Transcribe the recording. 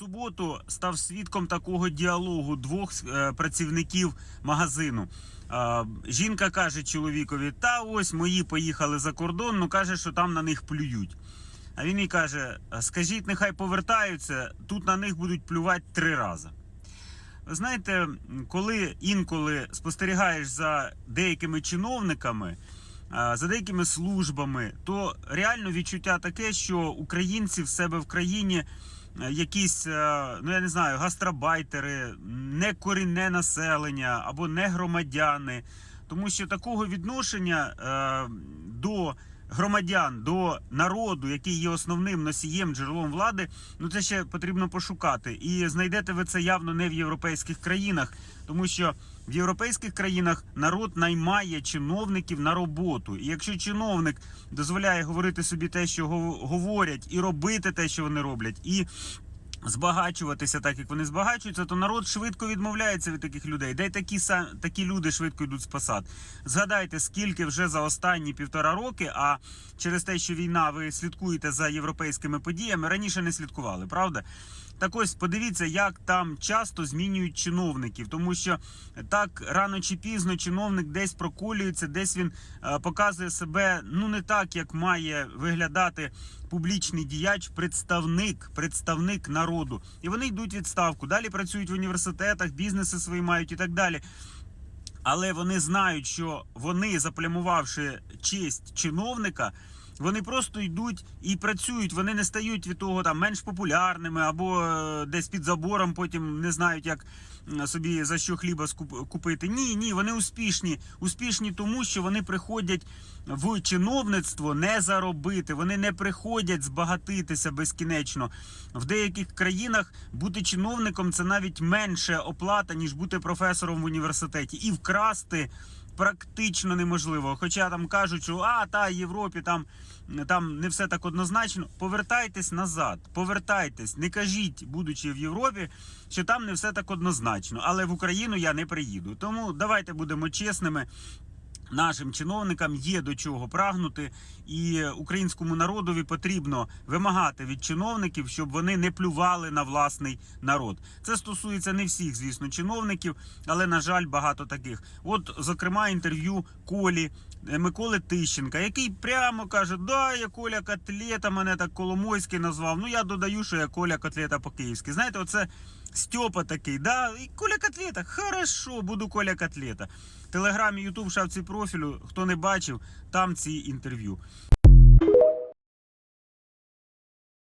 суботу став свідком такого діалогу двох е, працівників магазину. Жінка каже чоловікові: Та ось мої поїхали за кордон, ну каже, що там на них плюють. А він їй каже: скажіть, нехай повертаються, тут на них будуть плювати три рази. Ви знаєте, коли інколи спостерігаєш за деякими чиновниками, за деякими службами, то реально відчуття таке, що українці в себе в країні якісь, е, ну я не знаю, гастробайтери, не корінне населення або не громадяни. Тому що такого відношення е, до громадян, до народу, який є основним носієм джерелом влади, ну це ще потрібно пошукати. І знайдете ви це явно не в європейських країнах, тому що в європейських країнах народ наймає чиновників на роботу. І якщо чиновник дозволяє говорити собі те, що говорять, і робити те, що вони роблять, і збагачуватися так, як вони збагачуються, то народ швидко відмовляється від таких людей. Де й такі такі люди швидко йдуть з посад. Згадайте, скільки вже за останні півтора роки, а через те, що війна, ви слідкуєте за європейськими подіями, раніше не слідкували, правда? Так ось подивіться, як там часто змінюють чиновників, тому що так рано чи пізно чиновник десь проколюється, десь він е, показує себе ну не так, як має виглядати публічний діяч, представник, представник народу. І вони йдуть відставку. Далі працюють в університетах, бізнеси свої мають і так далі. Але вони знають, що вони, заплямувавши честь чиновника, вони просто йдуть і працюють. Вони не стають від того там менш популярними або е, десь під забором потім не знають, як собі за що хліба купити. Ні, ні, вони успішні. Успішні тому, що вони приходять в чиновництво не заробити. Вони не приходять збагатитися безкінечно. В деяких країнах бути чиновником це навіть менше оплата, ніж бути професором в університеті. І вкрасти практично неможливо. Хоча там кажуть, що а та Європі там, там не все так однозначно. Повертайтесь назад, повертайтесь, не кажіть, будучи в Європі, що там не все так однозначно. Але в Україну я не приїду. Тому давайте будемо чесними. Нашим чиновникам є до чого прагнути, і українському народові потрібно вимагати від чиновників, щоб вони не плювали на власний народ. Це стосується не всіх, звісно, чиновників, але на жаль, багато таких. От, зокрема, інтерв'ю Колі е, Миколи Тищенка, який прямо каже: Да, я Коля Котлета, мене так Коломойський назвав. Ну я додаю, що я Коля Котлета по-київськи. Знаєте, оце Стьопа такий, да, і Коля Котлета, хорошо, буду Коля Котлета. Телеграм Телеграмі, Ютуб, шапці профілю, хто не бачив, там ці інтерв'ю.